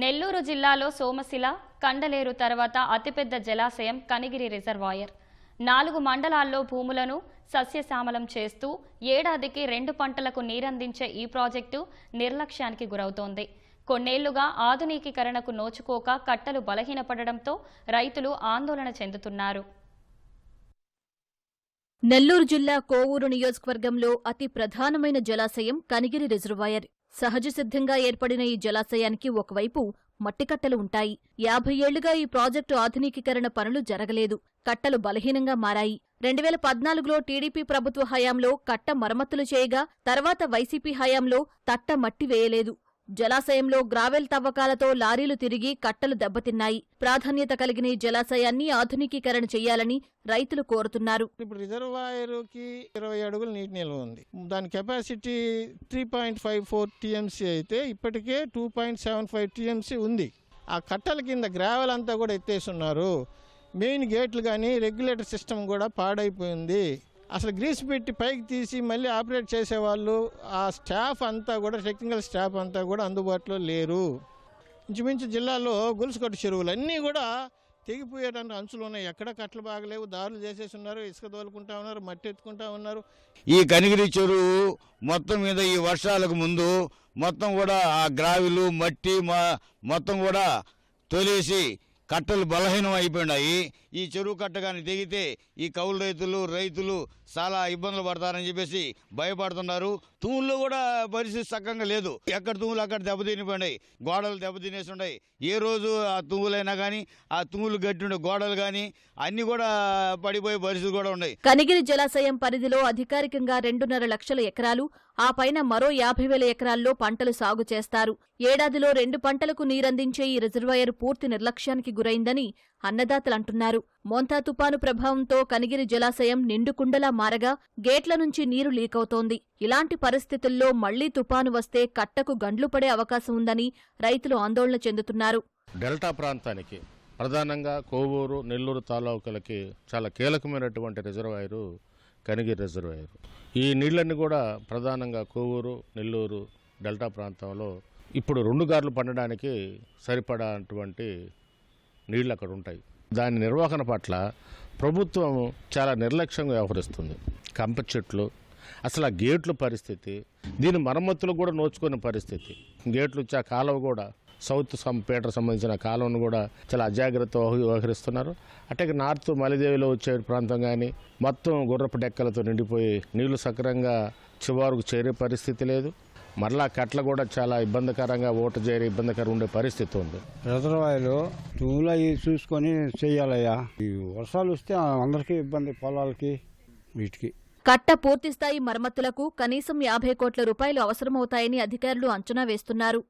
నెల్లూరు జిల్లాలో సోమశిల కండలేరు తర్వాత అతిపెద్ద జలాశయం కనిగిరి రిజర్వాయర్. నాలుగు మండలాల్లో భూములను సస్యశ్యామలం చేస్తూ ఏడాదికి రెండు పంటలకు నీరందించే ఈ ప్రాజెక్టు నిర్లక్ష్యానికి గురవుతోంది. కొన్నేళ్ళుగా ఆధునికీకరణకు నోచుకోక కట్టలు బలహీనపడడంతో రైతులు ఆందోళన చెందుతున్నారు. నెల్లూరు జిల్లా కోవూరు నియోజకవర్గంలో అతి ప్రధానమైన జలాశయం కనిగిరి రిజర్వాయర్. సహజ సిద్ధంగా ఏర్పడిన ఈ జలాశయానికి ఒకవైపు మట్టికట్టలు ఉంటాయి. యాభై ఏళ్ళుగా ఈ ప్రాజెక్టు ఆధునికీకరణ పనులు జరగలేదు. కట్టలు బలహీనంగా మారాయి. రెండు వేల పద్నాలుగులో టీడీపీ ప్రభుత్వ హయాంలో కట్ట మరమ్మతులు చేయగా తర్వాత వైసీపీ హయాంలో తట్ట మట్టి వేయలేదు. జలాశయంలో గ్రావెల్ తవ్వకాలతో లారీలు తిరిగి కట్టలు దెబ్బతిన్నాయి. ప్రాధాన్యత కలిగిన ఈ జలాశయాన్ని ఆధునికీకరణ చేయాలని రైతులు కోరుతున్నారు. ఇప్పుడు రిజర్వాయర్కి ఇరవై అడుగులు నీటి నిల్వ ఉంది. దాని capacity three point five four TMC అయితే ఇప్పటికే two point seven five TMC ఉంది. ఆ కట్టల కింద గ్రావెల్ అంతా కూడా ఎత్తేస్తున్నారు మెయిన్ గేట్లు కానీ రెగ్యులేటర్ సిస్టమ్ కూడా పాడైపోయింది. అసలు గ్రీస్ పెట్టి పైకి తీసి మళ్ళీ ఆపరేట్ చేసేవాళ్ళు ఆ స్టాఫ్ అంతా కూడా టెక్నికల్ స్టాఫ్ అంతా కూడా అందుబాటులో లేరు. ఇంచుమించు జిల్లాలో గొలుసుకట్టు చెరువులు అన్నీ కూడా తెగిపోయేటువంటి అంచులు ఉన్నాయి. ఎక్కడ కట్టలు బాగలేవు దారులు చేసేసి ఉన్నారు ఇసుక తోలుకుంటా ఉన్నారు మట్టి ఎత్తుకుంటా ఉన్నారు. ఈ కనిగిరి చెరువు మొత్తం మీద ఈ వర్షాలకు ముందు మొత్తం కూడా ఆ గ్రావిలు మట్టి మొత్తం కూడా తొలేసి కట్టలు బలహీనం అయిపోయినాయి. ఈ చెరువు కట్ట కానీ తెగితే ఈ కౌలు రైతులు రైతులు చాలా ఇబ్బందులు పడతారని చెప్పేసి భయపడుతున్నారు. తూముల్లో కూడా పరిస్థితి చక్కగా లేదు. ఎక్కడ తూములు అక్కడ దెబ్బతినిపోయినాయి. గోడలు దెబ్బతినేసి ఉన్నాయి ఏ రోజు ఆ తూములైనా కానీ ఆ తూములు గట్టిండే గోడలు కానీ అన్నీ కూడా పడిపోయే పరిస్థితి కూడా ఉన్నాయి. కనిగిరి జలాశయం పరిధిలో అధికారికంగా రెండున్నర లక్షల ఎకరాలు ఆ పైన మరో యాభై వేల ఎకరాల్లో పంటలు సాగు చేస్తారు. ఏడాదిలో రెండు పంటలకు నీరందించే ఈ రిజర్వాయర్ పూర్తి నిర్లక్ష్యానికి గురైందని అన్నదాతలంటున్నారు. మోంతా తుపాను ప్రభావంతో కనిగిరి జలాశయం నిండుకుండలా మారగా గేట్ల నుంచి నీరు లీకవుతోంది. ఇలాంటి పరిస్థితుల్లో మళ్ళీ తుపాను వస్తే కట్టకు గండ్లు పడే అవకాశం ఉందని రైతులు ఆందోళన చెందుతున్నారు. డెల్టా ప్రాంతానికి ప్రధానంగా కోవూరు నెల్లూరు తాలూకులకి చాలా కీలకమైనటువంటి రిజర్వాయరు కనిగిరి రిజర్వాయరు. ఈ నీళ్ళన్నీ కూడా ప్రధానంగా కోవూరు నెల్లూరు డెల్టా ప్రాంతంలో ఇప్పుడు రెండు గార్లు పండడానికి సరిపడా అటువంటి నీళ్ళు అక్కడ ఉంటాయి. దాని నిర్వహణ పట్ల ప్రభుత్వం చాలా నిర్లక్ష్యంగా వ్యవహరిస్తుంది. కంప చెట్లు అసలు ఆ గేట్ల పరిస్థితి దీని మరమ్మతులు కూడా నోచుకునే పరిస్థితి. గేట్లు వచ్చే ఆ కాలువ కూడా సౌత్ సం సంబంధించిన కాలువను కూడా చాలా అజాగ్రత్త వ్యవహరిస్తున్నారు. అట్టే నార్త్ మలిదేవిలో వచ్చే ప్రాంతం కానీ మొత్తం గుర్రపు డెక్కలతో నిండిపోయి నీళ్ళు సక్రంగా చివరకు చేరే పరిస్థితి లేదు. మరలా కట్ల కూడా చాలా ఇబ్బందికరంగా ఓటు చేరి ఇబ్బందికరంగా ఉండే పరిస్థితి ఉంది. రిజర్వాయర్లు అవి చూసుకొని చెయ్యాలయ్యా ఈ వర్షాలు వస్తే అందరికీ ఇబ్బంది పొలాలకి వీటికి. కట్ట పూర్తిస్థాయి మరమ్మతులకు కనీసం యాభై కోట్ల రూపాయలు అవసరమవుతాయని అధికారులు అంచనా వేస్తున్నారు.